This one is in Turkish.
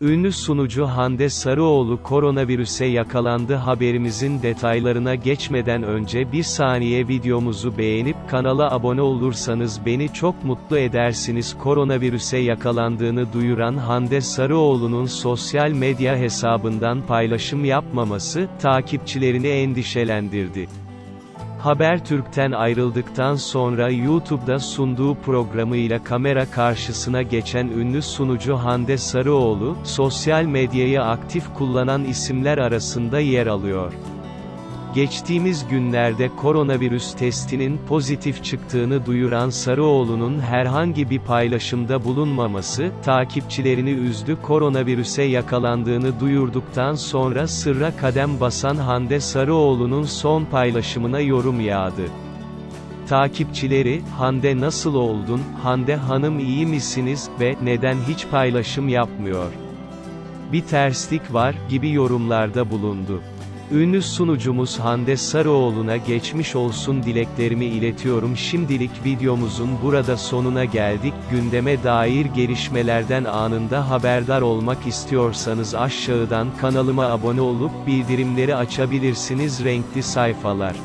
Ünlü sunucu Hande Sarıoğlu koronavirüse yakalandı haberimizin detaylarına geçmeden önce bir saniye videomuzu beğenip kanala abone olursanız beni çok mutlu edersiniz. Koronavirüse yakalandığını duyuran Hande Sarıoğlu'nun sosyal medya hesabından paylaşım yapmaması, takipçilerini endişelendirdi. Habertürk'ten ayrıldıktan sonra YouTube'da sunduğu programıyla kamera karşısına geçen ünlü sunucu Hande Sarıoğlu, sosyal medyayı aktif kullanan isimler arasında yer alıyor. Geçtiğimiz günlerde koronavirüs testinin pozitif çıktığını duyuran Sarıoğlu'nun herhangi bir paylaşımda bulunmaması, takipçilerini üzdü. Koronavirüse yakalandığını duyurduktan sonra sırra kadem basan Hande Sarıoğlu'nun son paylaşımına yorum yağdı. Takipçileri, Hande nasıl oldun, Hande Hanım iyi misiniz ve neden hiç paylaşım yapmıyor? Bir terslik var gibi yorumlarda bulundu. Ünlü sunucumuz Hande Sarıoğlu'na geçmiş olsun dileklerimi iletiyorum. Şimdilik videomuzun burada sonuna geldik. Gündeme dair gelişmelerden anında haberdar olmak istiyorsanız aşağıdan kanalıma abone olup bildirimleri açabilirsiniz. Renkli sayfalar